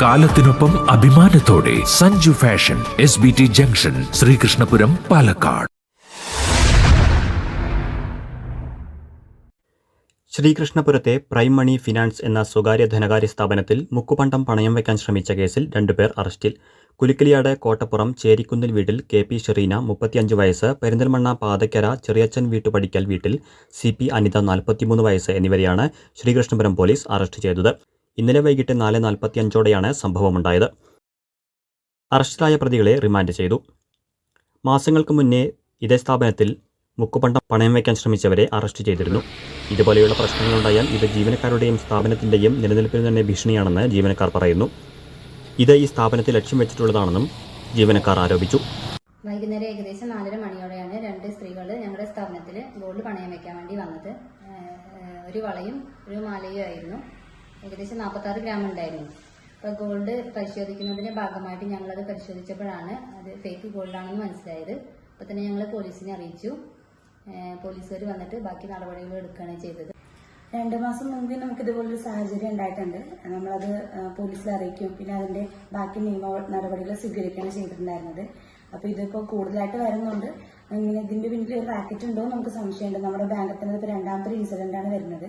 കാലത്തിനൊപ്പം അഭിമാനത്തോടെ Sanju fashion S B T junction Sreekrishnapuram Palakkad. ശ്രീകൃഷ്ണപുരത്തെ prime money finance എന്ന സ്വകാര്യ ധനകാര്യ സ്ഥാപനത്തിൽ മുക്കുപണ്ടം പണയം വയ്ക്കാൻ ശ്രമിച്ച കേസിൽ രണ്ടുപേർ അറസ്റ്റിൽ. കുലിക്കിലിയാട് കോട്ടപ്പുറം ചേരിക്കുന്നിൽ വീട്ടിൽ കെ പി ഷെറീന മുപ്പത്തിയഞ്ച് വയസ്സ് പെരിന്തൽമണ്ണ പാതക്കര ചെറിയച്ചൻ വീട്ടുപടിക്കൽ വീട്ടിൽ സി പി അനിത നാൽപ്പത്തിമൂന്ന് വയസ്സ് എന്നിവരെയാണ് ശ്രീകൃഷ്ണപുരം പോലീസ് അറസ്റ്റ് ചെയ്തത്. ഇന്നലെ വൈകിട്ട് നാല് നാൽപ്പത്തിയഞ്ചോടെയാണ് സംഭവമുണ്ടായത്. അറസ്റ്റിലായ പ്രതികളെ റിമാൻഡ് ചെയ്തു. മാസങ്ങൾക്ക് മുന്നേ ഇതേ സ്ഥാപനത്തിൽ മുക്കുപണ്ടം പണയം വയ്ക്കാൻ ശ്രമിച്ചവരെ അറസ്റ്റ് ചെയ്തിരുന്നു. ഇതുപോലെയുള്ള പ്രശ്നങ്ങളുണ്ടായാൽ ഇത് ജീവനക്കാരുടെയും സ്ഥാപനത്തിന്റെയും നിലനിൽപ്പിന് തന്നെ ഭീഷണിയാണെന്ന് ജീവനക്കാർ പറയുന്നു. ഇത് ഈ സ്ഥാപനത്തെ ലക്ഷ്യം വെച്ചിട്ടുള്ളതാണെന്നും ജീവനക്കാർ ആരോപിച്ചു. വൈകുന്നേരം ഏകദേശം നാലര മണിയോടെയാണ് രണ്ട് സ്ത്രീകൾ ഞങ്ങളുടെ സ്ഥാപനത്തിൽ ഗോൾഡ് പണയം വെക്കാൻ വേണ്ടി വന്നത്. ഒരു വളയും ഒരു മാലയും ആയിരുന്നു. ഏകദേശം നാൽപ്പത്താറ് ഗ്രാം ഉണ്ടായിരുന്നു. അപ്പോൾ ഗോൾഡ് പരിശോധിക്കുന്നതിന്റെ ഭാഗമായിട്ട് അത് പരിശോധിച്ചപ്പോഴാണ് അത് ഫേക്ക് ഗോൾഡാണെന്ന് മനസ്സിലായത്. അപ്പോൾ തന്നെ ഞങ്ങൾ പോലീസിനെ അറിയിച്ചു. പോലീസുകാർ വന്നിട്ട് ബാക്കി നടപടികൾ എടുക്കുകയാണ് ചെയ്തത്. രണ്ട് മാസം മുമ്പ് നമുക്ക് ഇതുപോലൊരു സാഹചര്യം ഉണ്ടായിട്ടുണ്ട്. നമ്മളത് പോലീസിൽ അറിയിക്കും. പിന്നെ അതിന്റെ ബാക്കി നിയമ നടപടികൾ സ്വീകരിക്കുകയാണ് ചെയ്തിട്ടുണ്ടായിരുന്നത്. അപ്പൊ ഇതിപ്പോ കൂടുതലായിട്ട് വരുന്നുണ്ട്. ഇങ്ങനെ ഇതിന്റെ പിന്നിൽ ഒരു റാക്കറ്റ് ഉണ്ടോ നമുക്ക് സംശയമുണ്ട്. നമ്മുടെ ബാങ്കിൽ തന്നെ ഇപ്പൊ രണ്ടാമത്തെ ഇൻസിഡന്റ് ആണ് വരുന്നത്.